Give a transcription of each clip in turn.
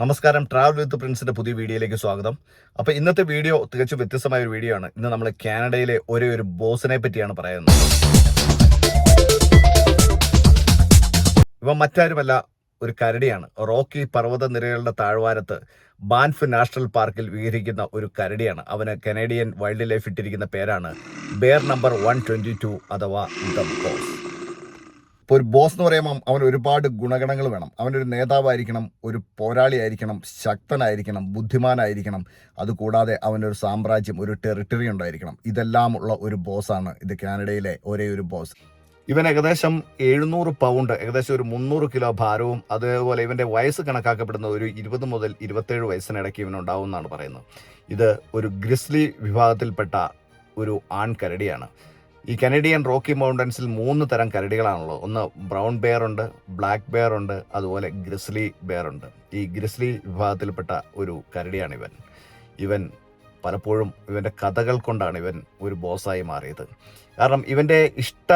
നമസ്കാരം travel with പ്രിൻസിന്റെ പുതിയ വീഡിയോയിലേക്ക് സ്വാഗതം. അപ്പൊ ഇന്നത്തെ വീഡിയോ തികച്ചും വ്യത്യസ്തമായ ഒരു വീഡിയോ ആണ്. ഇന്ന് നമ്മൾ കാനഡയിലെ ഒരേ ഒരു ബോസിനെ പറ്റിയാണ് പറയുന്നത്. ഇവ മറ്റാരുമല്ല ഒരു കരടിയാണ്. റോക്കി പർവത നിരകളുടെ താഴ്വാരത്ത് ബാൻഫ് നാഷണൽ പാർക്കിൽ വിഹരിക്കുന്ന ഒരു കരടിയാണ്. അവന് കനേഡിയൻ വൈൽഡ് ലൈഫ് ഇട്ടിരിക്കുന്ന പേരാണ്. Bear number one twenty two അഥവാ ദ ബോസ് ഇപ്പോൾ ഒരു ബോസ് എന്ന് പറയുമ്പം അവൻ ഒരുപാട് ഗുണഗണങ്ങൾ വേണം. അവനൊരു നേതാവായിരിക്കണം ഒരു പോരാളിയായിരിക്കണം ശക്തനായിരിക്കണം ബുദ്ധിമാനായിരിക്കണം. അതുകൂടാതെ അവനൊരു സാമ്രാജ്യം ഒരു ടെറിട്ടറി ഉണ്ടായിരിക്കണം. ഇതെല്ലാം ഉള്ള ഒരു ബോസാണ് ഇത് കാനഡയിലെ ഒരേ ഒരു ബോസ് ഇവൻ ഏകദേശം എഴുന്നൂറ് പൗണ്ട് ഏകദേശം ഒരു മുന്നൂറ് കിലോ ഭാരവും അതേപോലെ ഇവന്റെ വയസ്സ് കണക്കാക്കപ്പെടുന്ന ഒരു ഇരുപത് മുതൽ ഇരുപത്തേഴ് വയസ്സിനിടയ്ക്ക് ഇവനുണ്ടാവും എന്നാണ് പറയുന്നത്. ഇത് ഒരു ഗ്രിസ്ലി വിഭാഗത്തിൽപ്പെട്ട ഒരു ആൺ കരടിയാണ് ഈ കനേഡിയൻ റോക്കി മൗണ്ടൻസിൽ മൂന്ന് തരം കരടികളാണുള്ളത്. ഒന്ന് ബ്രൗൺ ബെയർ ഉണ്ട് ബ്ലാക്ക് ബെയർ ഉണ്ട് അതുപോലെ ഗ്രിസ്ലി ബെയർ ഉണ്ട്. ഈ ഗ്രിസ്ലി വിഭാഗത്തിൽപ്പെട്ട ഒരു കരടിയാണ് ഇവൻ ഇവൻ പലപ്പോഴും ഇവന്റെ കഥകൾ കൊണ്ടാണ് ഇവൻ ഒരു ബോസായി മാറിയത്. കാരണം ഇവന്റെ ഇഷ്ട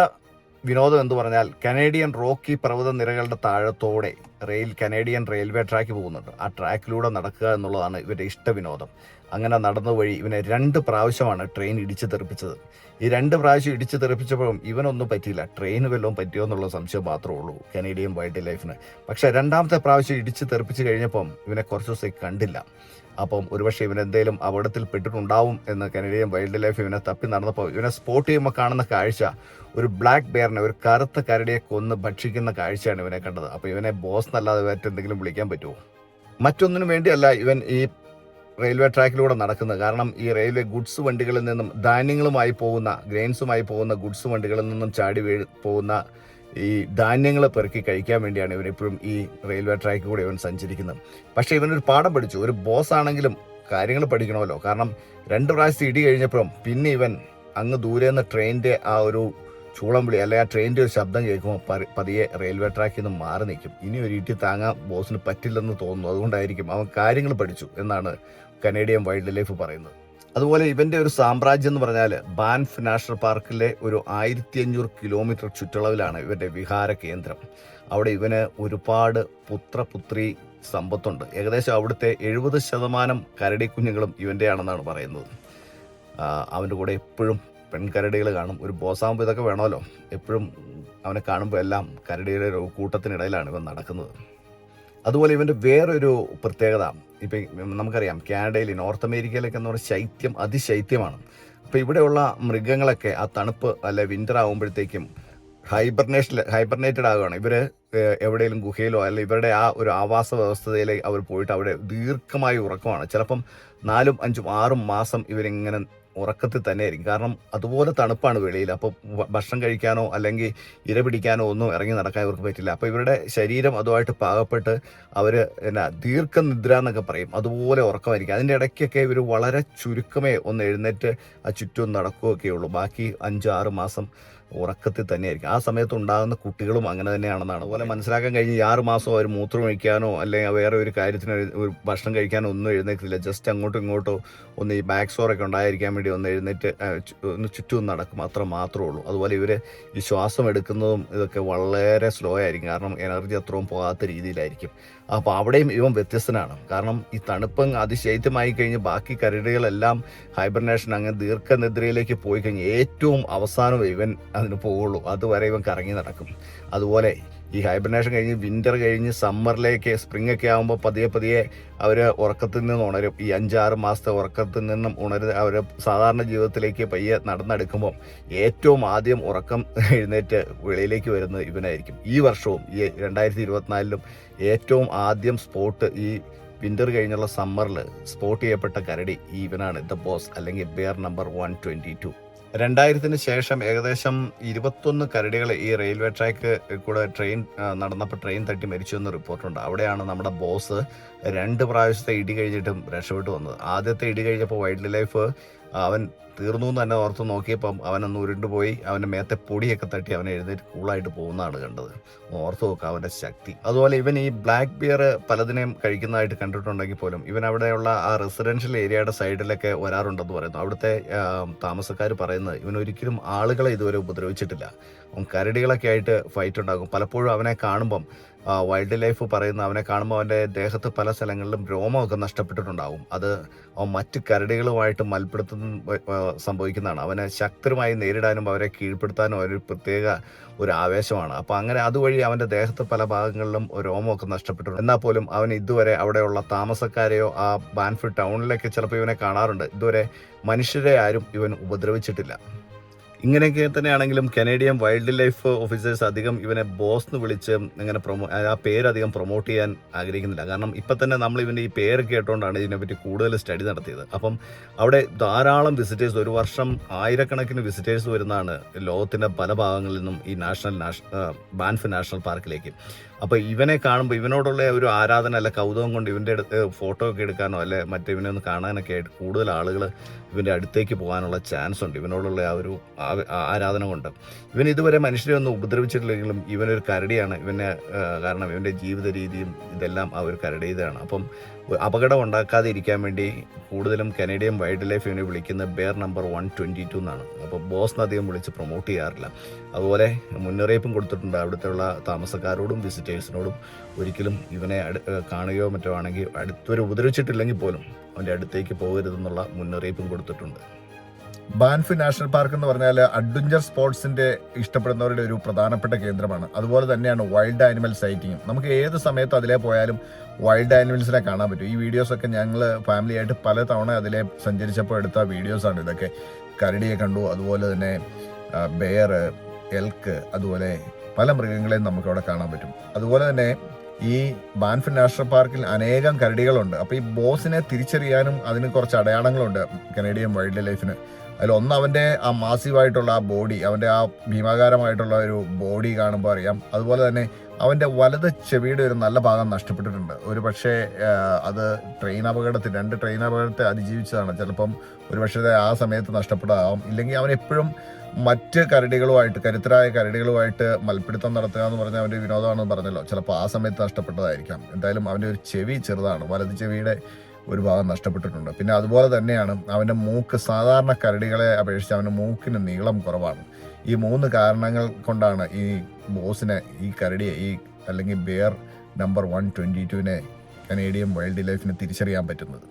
വിനോദം എന്ന് പറഞ്ഞാൽ കനേഡിയൻ റോക്കി പർവത നിരകളുടെ താഴത്തോടെ റെയിൽ കനേഡിയൻ റെയിൽവേ ട്രാക്ക് പോകുന്നുണ്ട്. ആ ട്രാക്കിലൂടെ നടക്കുക എന്നുള്ളതാണ് ഇവരുടെ ഇഷ്ട വിനോദം. അങ്ങനെ നടന്ന വഴി ഇവനെ രണ്ട് പ്രാവശ്യമാണ് ട്രെയിൻ ഇടിച്ചു തെറിപ്പിച്ചത്. ഈ രണ്ട് പ്രാവശ്യം ഇടിച്ചു തെറിപ്പിച്ചപ്പോഴും ഇവനൊന്നും പറ്റിയില്ല. ട്രെയിൻ വല്ലതും പറ്റിയോ എന്നുള്ള സംശയം മാത്രമേ ഉള്ളൂ കനേഡിയൻ വൈൽഡ് ലൈഫിന്. പക്ഷേ രണ്ടാമത്തെ പ്രാവശ്യം ഇടിച്ചു തെറിപ്പിച്ച് കഴിഞ്ഞപ്പം ഇവനെ കുറച്ച് ദിവസത്തേക്ക് കണ്ടില്ല. അപ്പം ഒരുപക്ഷെ ഇവൻ എന്തെങ്കിലും അപകടത്തിൽ പെട്ടിട്ടുണ്ടാവും എന്ന് കനേഡിയൻ വൈൽഡ് ലൈഫ് ഇവനെ തപ്പി നടന്നപ്പോൾ ഇവനെ സ്പോട്ട് ചെയ്യുമ്പോൾ കാണുന്ന കാഴ്ച ഒരു ബ്ലാക്ക് ബെയറിനെ ഒരു കറുത്ത കരടിയെ കൊന്ന് ഭക്ഷിക്കുന്ന കാഴ്ചയാണ് ഇവനെ കണ്ടത്. അപ്പോൾ ഇവനെ ബോസ് എന്നല്ലാതെ മറ്റെന്തെങ്കിലും വിളിക്കാൻ പറ്റുമോ? മറ്റൊന്നിനു വേണ്ടിയല്ല ഇവൻ ഈ റെയിൽവേ ട്രാക്കിലൂടെ നടക്കുന്നത്. കാരണം ഈ റെയിൽവേ ഗുഡ്സ് വണ്ടികളിൽ നിന്നും ധാന്യങ്ങളുമായി പോകുന്ന ഗ്രെയിൻസുമായി പോകുന്ന ഗുഡ്സ് വണ്ടികളിൽ നിന്നും ചാടി വീഴ് പോകുന്ന ഈ ധാന്യങ്ങൾ പെറുക്കി കഴിക്കാൻ വേണ്ടിയാണ് ഇവൻ എപ്പോഴും ഈ റെയിൽവേ ട്രാക്കിൽ കൂടെ ഇവൻ സഞ്ചരിക്കുന്നത്. പക്ഷേ ഇവനൊരു പാഠം പഠിച്ചു. ഒരു ബോസ് ആണെങ്കിലും കാര്യങ്ങൾ പഠിക്കണമല്ലോ. കാരണം രണ്ട് പ്രാവശ്യം ഇടി കഴിഞ്ഞപ്പോഴും പിന്നെ ഇവൻ അങ്ങ് ദൂരെ നിന്ന് ട്രെയിനിന്റെ ആ ഒരു ചൂളം വിളി അല്ലെങ്കിൽ ആ ട്രെയിനിന്റെ ഒരു ശബ്ദം കേൾക്കുമ്പോൾ പതി- പതിയെ റെയിൽവേ ട്രാക്കിൽ നിന്ന് മാറി നിൽക്കും. ഇനി ഒരു ഇട്ടി താങ്ങാൻ ബോസിന് പറ്റില്ലെന്ന് തോന്നുന്നു. അതുകൊണ്ടായിരിക്കും അവൻ കാര്യങ്ങൾ പഠിച്ചു എന്നാണ് കനേഡിയൻ വൈൽഡ് ലൈഫ് പറയുന്നത്. അതുപോലെ ഇവന്റെ ഒരു സാമ്രാജ്യം എന്ന് പറഞ്ഞാൽ ബാൻഫ് നാഷണൽ പാർക്കിലെ ഒരു ആയിരത്തി അഞ്ഞൂറ് കിലോമീറ്റർ ചുറ്റളവിലാണ് ഇവന്റെ വിഹാര കേന്ദ്രം. അവിടെ ഇവന് ഒരുപാട് പുത്രപുത്രി സമ്പത്തുണ്ട്. ഏകദേശം അവിടുത്തെ എഴുപത് ശതമാനം കരടി കുഞ്ഞുങ്ങളും ഇവന്റെ ആണെന്നാണ് പറയുന്നത് അവന്റെ കൂടെ എപ്പോഴും പെൺകരടികൾ കാണും. ഒരു ബോസാകുമ്പോൾ ഇതൊക്കെ വേണമല്ലോ. എപ്പോഴും അവനെ കാണുമ്പോൾ എല്ലാം കരടിയുടെ ഒരു കൂട്ടത്തിനിടയിലാണ് ഇവൻ നടക്കുന്നത്. അതുപോലെ ഇവന്റെ വേറൊരു പ്രത്യേകത ഇപ്പം നമുക്കറിയാം കാനഡയിൽ നോർത്ത് അമേരിക്കയിലൊക്കെ എന്ന് പറഞ്ഞാൽ ശൈത്യം അതിശൈത്യമാണ്. അപ്പോൾ ഇവിടെയുള്ള മൃഗങ്ങളൊക്കെ ആ തണുപ്പ് അല്ലെ വിന്റർ ആകുമ്പോഴത്തേക്കും ഹൈബർനേഷൻ ഹൈബർനേറ്റഡ് ആകുകയാണ് ഇവർ എവിടെയെങ്കിലും ഗുഹയിലോ അല്ലെ ഇവരുടെ ആ ഒരു ആവാസ വ്യവസ്ഥയിലേക്ക് അവർ പോയിട്ട് അവിടെ ദീർഘമായി ഉറക്കമാണ്. ചിലപ്പം നാലും അഞ്ചും ആറും മാസം ഇവരിങ്ങനെ ഉറക്കത്തിൽ തന്നെ ആയിരിക്കും കാരണം അതുപോലെ തണുപ്പാണ് വെളിയിൽ. അപ്പോൾ ഭക്ഷണം കഴിക്കാനോ അല്ലെങ്കിൽ ഇര പിടിക്കാനോ ഒന്നും ഇറങ്ങി നടക്കാൻ ഇവർക്ക് പറ്റില്ല. അപ്പോൾ ഇവരുടെ ശരീരം അതുമായിട്ട് പാകപ്പെട്ട് അവർ എന്നാ ദീർഘനിദ്ര എന്നൊക്കെ പറയും. അതുപോലെ ഉറക്കമായിരിക്കും. അതിന്റെ ഇടയ്ക്കൊക്കെ ഇവർ വളരെ ചുരുക്കമേ ഒന്ന് എഴുന്നേറ്റ് ആ ചുറ്റും നടക്കുകയൊക്കെ ഉള്ളൂ. ബാക്കി അഞ്ച് ആറ് മാസം ഉറക്കത്തിൽ തന്നെയായിരിക്കും. ആ സമയത്ത് ഉണ്ടാകുന്ന കുട്ടികളും അങ്ങനെ തന്നെയാണെന്നാണ്. അതുപോലെ മനസ്സിലാക്കാൻ കഴിഞ്ഞ് ആറ് മാസം അവർ മൂത്രം ഒഴിക്കാനോ അല്ലെങ്കിൽ വേറെ ഒരു കാര്യത്തിന് ഒരു ഭക്ഷണം കഴിക്കാനോ ഒന്നും എഴുന്നേക്കില്ല ജസ്റ്റ് അങ്ങോട്ടും ഇങ്ങോട്ടോ ഒന്ന് ഈ ബാക്ക് സോറൊക്കെ ഉണ്ടായിരിക്കാൻ വേണ്ടി ഒന്ന് എഴുന്നേറ്റ് ഒന്ന് ചുറ്റും നടക്കും. അത്ര മാത്രമേ ഉള്ളൂ. അതുപോലെ ഇവർ ഈ ശ്വാസം എടുക്കുന്നതും ഇതൊക്കെ വളരെ സ്ലോ ആയിരിക്കും. കാരണം എനർജി അത്രയും പോകാത്ത രീതിയിലായിരിക്കും. അപ്പോൾ അവിടെയും ഇവൻ വ്യത്യസ്തനാണ്. കാരണം ഈ തണുപ്പം അതിശൈത്യമായി കഴിഞ്ഞ് ബാക്കി കരടികളെല്ലാം ഹൈബർനേഷൻ അങ്ങനെ ദീർഘനിദ്രയിലേക്ക് പോയി കഴിഞ്ഞ് ഏറ്റവും അവസാനം ഇവൻ അതിന് പോവുള്ളൂ. അതുവരെ ഇവൻ കറങ്ങി നടക്കും. അതുപോലെ ഈ ഹൈബർനേഷൻ കഴിഞ്ഞ് വിന്റർ കഴിഞ്ഞ് സമ്മറിലേക്ക് സ്പ്രിംഗ് ഒക്കെ ആകുമ്പോൾ പതിയെ പതിയെ അവർ ഉറക്കത്തിൽ നിന്ന് ഉണരും. ഈ അഞ്ചാറ് മാസത്തെ ഉറക്കത്തിൽ നിന്നും ഉണര് അവർ സാധാരണ ജീവിതത്തിലേക്ക് പയ്യെ നടന്നെടുക്കുമ്പോൾ ഏറ്റവും ആദ്യം ഉറക്കം എഴുന്നേറ്റ് വെളിയിലേക്ക് വരുന്നത് ഇവനായിരിക്കും. ഈ വർഷവും ഈ രണ്ടായിരത്തി ഇരുപത്തിനാലിലും ഏറ്റവും ആദ്യം സ്പോട്ട് ഈ വിന്റർ കഴിഞ്ഞുള്ള സമ്മറിൽ സ്പോട്ട് ചെയ്യപ്പെട്ട കരടി ഈ ഇവനാണ്. ദ ബോസ് അല്ലെങ്കിൽ bear number one twenty two രണ്ടായിരത്തിന് ശേഷം ഏകദേശം ഇരുപത്തൊന്ന് കരടികൾ ഈ റെയിൽവേ ട്രാക്ക് കൂടെ ട്രെയിൻ നടന്നപ്പോൾ ട്രെയിൻ തട്ടി മരിച്ചു എന്ന് റിപ്പോർട്ടുണ്ട്. അവിടെയാണ് നമ്മുടെ ബോസ് രണ്ട് പ്രാവശ്യത്തെ ഇടി കഴിഞ്ഞിട്ടും രക്ഷപ്പെട്ടു വന്നത്. ആദ്യത്തെ ഇടി കഴിഞ്ഞപ്പോൾ വൈൽഡ് ലൈഫ് അവൻ തീർന്നു എന്ന് തന്നെ ഓർത്ത് നോക്കിയപ്പം അവനൊന്ന് ഉരുണ്ടുപോയി അവന്റെ മേത്തെ പൊടിയൊക്കെ തട്ടി അവനെ എഴുന്നേറ്റ് കൂളായിട്ട് പോകുന്നതാണ് കണ്ടത്. ഓർത്ത് നോക്കുക അവന്റെ ശക്തി. അതുപോലെ ഇവൻ ഈ ബ്ലാക്ക് ബിയർ പലതിനെയും കഴിക്കുന്നതായിട്ട് കണ്ടിട്ടുണ്ടെങ്കിൽ പോലും ഇവൻ അവിടെയുള്ള ആ റെസിഡൻഷ്യൽ ഏരിയയുടെ സൈഡിലൊക്കെ വരാറുണ്ടെന്ന് പറയുന്നു. അവിടുത്തെ താമസക്കാർ പറയുന്നത് ഇവൻ ഒരിക്കലും ആളുകളെ ഇതുവരെ ഉപദ്രവിച്ചിട്ടില്ല. അവൻ കരടികളൊക്കെ ആയിട്ട് ഫൈറ്റ് ഉണ്ടാകും പലപ്പോഴും അവനെ കാണുമ്പം വൈൽഡ് ലൈഫ് പറയുന്ന അവനെ കാണുമ്പോൾ അവന്റെ ദേഹത്ത് പല സ്ഥലങ്ങളിലും രോമമൊക്കെ നഷ്ടപ്പെട്ടിട്ടുണ്ടാവും. അത് മറ്റ് കരടികളുമായിട്ട് മൽപ്പെടുത്തുന്ന സംഭവിക്കുന്നതാണ്. അവനെ ശക്തരുമായി നേരിടാനും അവരെ കീഴ്പ്പെടുത്താനും ഒരു പ്രത്യേക ഒരു ആവേശമാണ്. അപ്പോൾ അങ്ങനെ അതുവഴി അവന്റെ ദേഹത്ത് പല ഭാഗങ്ങളിലും രോമമൊക്കെ നഷ്ടപ്പെട്ടിട്ടുണ്ട് എന്നാൽ പോലും അവൻ ഇതുവരെ അവിടെയുള്ള താമസക്കാരെയോ ആ ബാൻഫിഡ് ടൗണിലേക്ക് ചിലപ്പോൾ ഇവനെ കാണാറുണ്ട്. ഇതുവരെ മനുഷ്യരെ ആരും ഇവൻ ഉപദ്രവിച്ചിട്ടില്ല. ഇങ്ങനെയൊക്കെ തന്നെയാണെങ്കിലും കനേഡിയൻ വൈൽഡ് ലൈഫ് ഓഫീസേഴ്സ് അധികം ഇവനെ ബോസ് എന്ന് വിളിച്ച് ഇങ്ങനെ പ്രൊമോ ആ പേര് അധികം പ്രൊമോട്ട് ചെയ്യാൻ ആഗ്രഹിക്കുന്നില്ല. കാരണം ഇപ്പം തന്നെ നമ്മൾ ഇവന്റെ ഈ പേര് കേട്ടുകൊണ്ടാണ് ഇതിനെപ്പറ്റി കൂടുതൽ സ്റ്റഡി നടത്തിയത്. അപ്പം അവിടെ ധാരാളം വിസിറ്റേഴ്സ് ഒരു വർഷം ആയിരക്കണക്കിന് വിസിറ്റേഴ്സ് വരുന്നതാണ് ലോകത്തിന്റെ പല ഭാഗങ്ങളിൽ നിന്നും ഈ നാഷണൽ നാഷ ബാൻഫ് നാഷണൽ പാർക്കിലേക്ക് അപ്പോൾ ഇവനെ കാണുമ്പോൾ ഇവനോടുള്ള ഒരു ആരാധന അല്ല കൗതുകം കൊണ്ട് ഇവന്റെ അടുത്ത് ഫോട്ടോ ഒക്കെ എടുക്കാനോ അല്ലെ മറ്റേ ഒന്ന് കാണാനൊക്കെ ആയിട്ട് കൂടുതൽ ആളുകൾ ഇവന്റെ അടുത്തേക്ക് പോകാനുള്ള ചാൻസ് ഉണ്ട്. ഇവനോടുള്ള ആ ഒരു ആരാധന കൊണ്ട്. ഇവൻ ഇതുവരെ മനുഷ്യരെ ഒന്നും ഉപദ്രവിച്ചിട്ടില്ലെങ്കിലും ഇവനൊരു കരടിയാണ്. ഇവനെ കാരണം ഇവന്റെ ജീവിത രീതിയും ഇതെല്ലാം ആ ഒരു കരടിയതാണ് അപ്പം അപകടം ഉണ്ടാക്കാതെ ഇരിക്കാൻ വേണ്ടി കൂടുതലും കനേഡിയൻ വൈൽഡ് ലൈഫ് ഇവനെ വിളിക്കുന്ന bear number one twenty two എന്നാണ്. അപ്പോൾ ബോസ് അധികം വിളിച്ച് പ്രൊമോട്ട് ചെയ്യാറില്ല. അതുപോലെ മുന്നറിയിപ്പും കൊടുത്തിട്ടുണ്ട്. അവിടുത്തെയുള്ള താമസക്കാരോടും വിസിറ്റേഴ്സിനോടും ഒരിക്കലും ഇവനെ കാണുകയോ മറ്റോ ആണെങ്കിൽ അടുത്തൊരു ഉപദ്രവിച്ചിട്ടില്ലെങ്കിൽ പോലും അവന്റെ അടുത്തേക്ക് പോകരുതെന്നുള്ള മുന്നറിയിപ്പും കൊടുത്തിട്ടുണ്ട്. ബാൻഫ് നാഷണൽ പാർക്ക് എന്ന് പറഞ്ഞാൽ അഡ്വഞ്ചർ സ്പോർട്സിന്റെ ഇഷ്ടപ്പെടുന്നവരുടെ ഒരു പ്രധാനപ്പെട്ട കേന്ദ്രമാണ്. അതുപോലെ തന്നെയാണ് വൈൽഡ് ആനിമൽ സൈറ്റിങ്ങും. നമുക്ക് ഏത് സമയത്തും അതിലെ പോയാലും വൈൽഡ് ആനിമൽസിനെ കാണാൻ പറ്റും. ഈ വീഡിയോസ് ഒക്കെ ഞങ്ങൾ ഫാമിലി ആയിട്ട് പല തവണ അതിലെ സഞ്ചരിച്ചപ്പോൾ എടുത്ത വീഡിയോസാണ് ഇതൊക്കെ. കരടിയെ കണ്ടു അതുപോലെ തന്നെ ബെയർ എൽക്ക് അതുപോലെ പല മൃഗങ്ങളെയും നമുക്ക് അവിടെ കാണാൻ പറ്റും. അതുപോലെ തന്നെ ഈ ബാൻഫ് നാഷണൽ പാർക്കിൽ അനേകം കരടികളുണ്ട്. അപ്പോൾ ഈ ബോസിനെ തിരിച്ചറിയാനും അതിന് കുറച്ച് അടയാളങ്ങളുണ്ട് കനേഡിയൻ വൈൽഡ് ലൈഫിന്. അതിൽ ഒന്ന് അവന്റെ ആ മാസീവായിട്ടുള്ള ആ ബോഡി അവന്റെ ആ ഭീമാകാരമായിട്ടുള്ള ഒരു ബോഡി കാണുമ്പോൾ അറിയാം. അതുപോലെ തന്നെ അവന്റെ വലത് ചെവിയുടെ ഒരു നല്ല ഭാഗം നഷ്ടപ്പെട്ടിട്ടുണ്ട്. ഒരു പക്ഷേ അത് ട്രെയിൻ അപകടത്തിൽ രണ്ട് ട്രെയിൻ അപകടത്തെ അതിജീവിച്ചതാണ്. ചിലപ്പം ഒരു പക്ഷേ ആ സമയത്ത് നഷ്ടപ്പെടാവും ഇല്ലെങ്കിൽ അവൻ എപ്പോഴും മറ്റ് കരടികളുമായിട്ട് കരുത്തരായ കരടികളുമായിട്ട് മൽപ്പിടുത്തം നടത്തുക എന്ന് പറഞ്ഞാൽ അവന്റെ വിനോദമാണെന്ന് പറഞ്ഞല്ലോ. ചിലപ്പോൾ ആ സമയത്ത് നഷ്ടപ്പെട്ടതായിരിക്കാം. എന്തായാലും അവന്റെ ഒരു ചെവി ചെറുതാണ്. വലത് ചെവിയുടെ ഒരു ഭാഗം നഷ്ടപ്പെട്ടിട്ടുണ്ട്. പിന്നെ അതുപോലെ തന്നെയാണ് അവന്റെ മൂക്ക് സാധാരണ കരടികളെ അപേക്ഷിച്ച് അവന്റെ മൂക്കിന് നീളം കുറവാണ്. ഈ മൂന്ന് കാരണങ്ങൾ കൊണ്ടാണ് ഈ ബോസിനെ ഈ കരടിയെ ഈ അല്ലെങ്കിൽ ബിയർ നമ്പർ വൺ ട്വന്റി ടുവിനെ കനേഡിയൻ വൈൽഡ് ലൈഫിന് തിരിച്ചറിയാൻ പറ്റുന്നത്.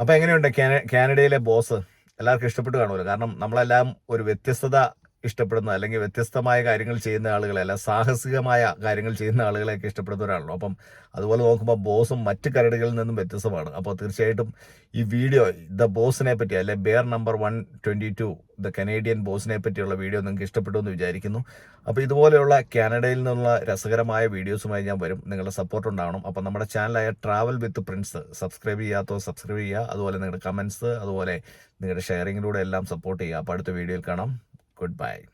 അപ്പോൾ എങ്ങനെയുണ്ട് കാനഡയിലെ ബോസ്? എല്ലാവർക്കും ഇഷ്ടപ്പെട്ട് കാണുമല്ലോ. കാരണം നമ്മളെല്ലാം ഒരു വ്യത്യസ്തത ഇഷ്ടപ്പെടുന്ന അല്ലെങ്കിൽ വ്യത്യസ്തമായ കാര്യങ്ങൾ ചെയ്യുന്ന ആളുകളെ അല്ല സാഹസികമായ കാര്യങ്ങൾ ചെയ്യുന്ന ആളുകളെയൊക്കെ ഇഷ്ടപ്പെടുന്നവരാണല്ലോ. അപ്പം അതുപോലെ നോക്കുമ്പോൾ ബോസും മറ്റ് കരടുകളിൽ നിന്നും വ്യത്യസ്തമാണ്. അപ്പോൾ തീർച്ചയായിട്ടും ഈ വീഡിയോ ദ ബോസിനെ പറ്റി അല്ലെ bear number one twenty two the Canadian ബോസിനെ പറ്റിയുള്ള വീഡിയോ നിങ്ങൾക്ക് ഇഷ്ടപ്പെട്ടു എന്ന് വിചാരിക്കുന്നു. അപ്പോൾ ഇതുപോലെയുള്ള കാനഡയിൽ നിന്നുള്ള രസകരമായ വീഡിയോസുമായി ഞാൻ വരും. നിങ്ങളുടെ സപ്പോർട്ട് ഉണ്ടാവണം. അപ്പോൾ നമ്മുടെ ചാനലായ ട്രാവൽ വിത്ത് പ്രിൻസ് സബ്സ്ക്രൈബ് ചെയ്യാത്തോ സബ്സ്ക്രൈബ് ചെയ്യുക. അതുപോലെ നിങ്ങളുടെ കമൻസ് അതുപോലെ നിങ്ങളുടെ ഷെയറിങ്ങിലൂടെ എല്ലാം സപ്പോർട്ട് ചെയ്യുക. അപ്പോൾ അടുത്ത വീഡിയോയിൽ കാണാം. goodbye.